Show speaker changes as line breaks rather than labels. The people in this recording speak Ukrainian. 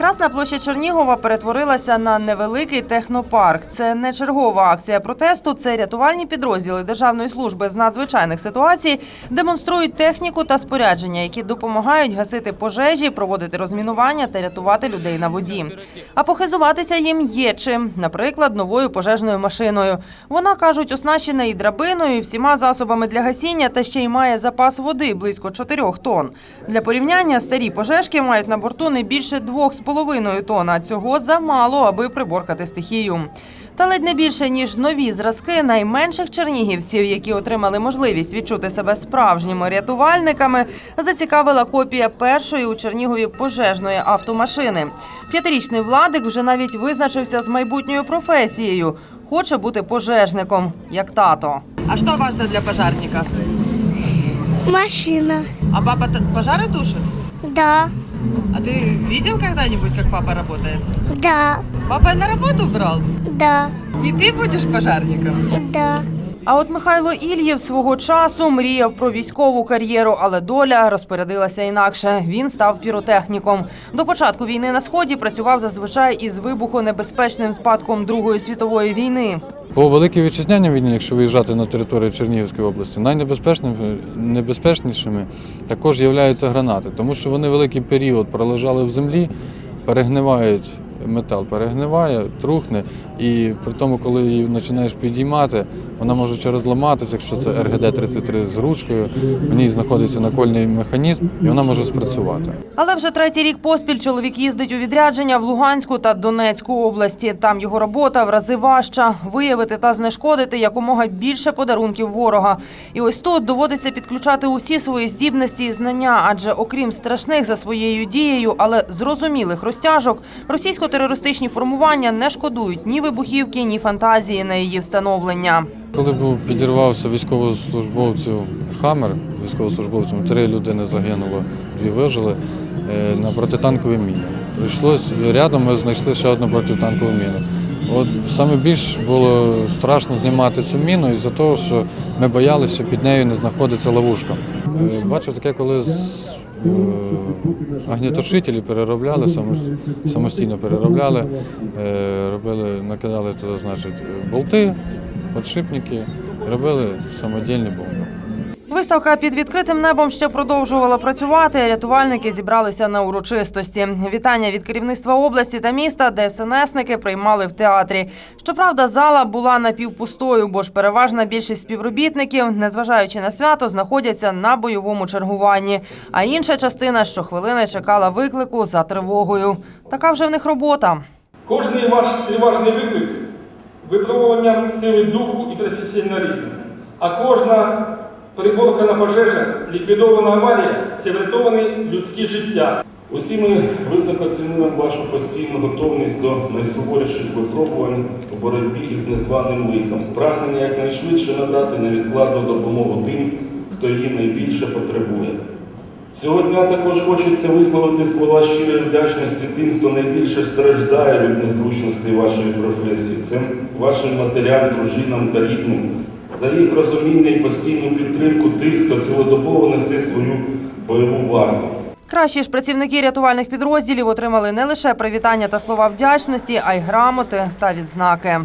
Красна площа Чернігова перетворилася на невеликий технопарк. Це не чергова акція протесту. Це рятувальні підрозділи Державної служби з надзвичайних ситуацій демонструють техніку та спорядження, які допомагають гасити пожежі, проводити розмінування та рятувати людей на воді. А похизуватися їм є чим, наприклад, новою пожежною машиною. Вона кажуть, оснащена і драбиною, і всіма засобами для гасіння, та ще й має запас води близько 4 тонн. Для порівняння старі пожежки мають на борту не більше 2,5 тонн, а цього замало, аби приборкати стихію. Та ледь не більше ніж нові зразки найменших чернігівців, які отримали можливість відчути себе справжніми рятувальниками, зацікавила копія першої у Чернігові пожежної автомашини. П'ятирічний владик вже навіть визначився з майбутньою професією. Хоче бути пожежником, як тато. А що важливо для пожежника?
Машина.
А папа пожари тушить?
Да,
А ты видел когда-нибудь, как папа работает?
да,
Папа на работу брал?
да,
І ти будеш пожарником?
да.
А от Михайло Ільєв свого часу мріяв про військову кар'єру, але доля розпорядилася інакше. Він став піротехніком. До початку війни на сході працював зазвичай із вибухонебезпечним спадком Другої світової війни.
По великій вітчизняній війні, якщо виїжджати на територію Чернігівської області, найнебезпечнішими також являються гранати, тому що вони великий період пролежали в землі, перегнивають метал, перегниває, трухне, і при тому, коли її починаєш підіймати, вона може через ламатися, якщо це РГД-33 з ручкою, в ній знаходиться накольний механізм, і вона може спрацювати.
Але вже третій рік поспіль чоловік їздить у відрядження в Луганську та Донецьку області. Там його робота в рази важча виявити та знешкодити якомога більше подарунків ворога. І ось тут доводиться підключати усі свої здібності і знання, адже окрім страшних за своєю дією, але зрозумілих розтяжок, російсько-терористичні формування не шкодують ні вибухівки, ні фантазії на її встановлення.
Коли був підірвався військовослужбовців Хаммер, військовослужбовцям три людини загинуло, дві вижили е, на протитанковій міні. Прийшлось рядом ми знайшли ще одну протитанкову міну. От саме більш було страшно знімати цю міну із-за того, що ми боялися, що під нею не знаходиться ловушка. Е, Бачив таке, коли з агнітошителі переробляли, самостійно переробляли, е, робили, накидали туди, значить, болти, подшипники, робили самодільні бомби.
Виставка під відкритим небом ще продовжувала працювати. Рятувальники зібралися на урочистості. Вітання від керівництва області та міста, де СНСники приймали в театрі. Щоправда, зала була напівпустою, бо ж переважна більшість співробітників, незважаючи на свято, знаходяться на бойовому чергуванні. А інша частина щохвилини чекала виклику за тривогою. Така вже в них робота.
Кожний ваш триважний виклик випробування сили духу і професіоналізму. А кожна приборкана пожежа, ліквідована аварія це врятовані людські життя.
Усі ми високо цінуємо вашу постійну готовність до найсуворіших випробувань у боротьбі із незваним лихом, прагнення якнайшвидше надати невідкладну допомогу тим, хто її найбільше потребує. Цього дня також хочеться висловити слова щирої вдячності тим, хто найбільше страждає від незручностей вашої професії. Це вашим матерям, дружинам та рідним, за їх розуміння і постійну підтримку тих, хто цілодобово несе свою бойову варту.
Кращі ж працівники рятувальних підрозділів отримали не лише привітання та слова вдячності, а й грамоти та відзнаки.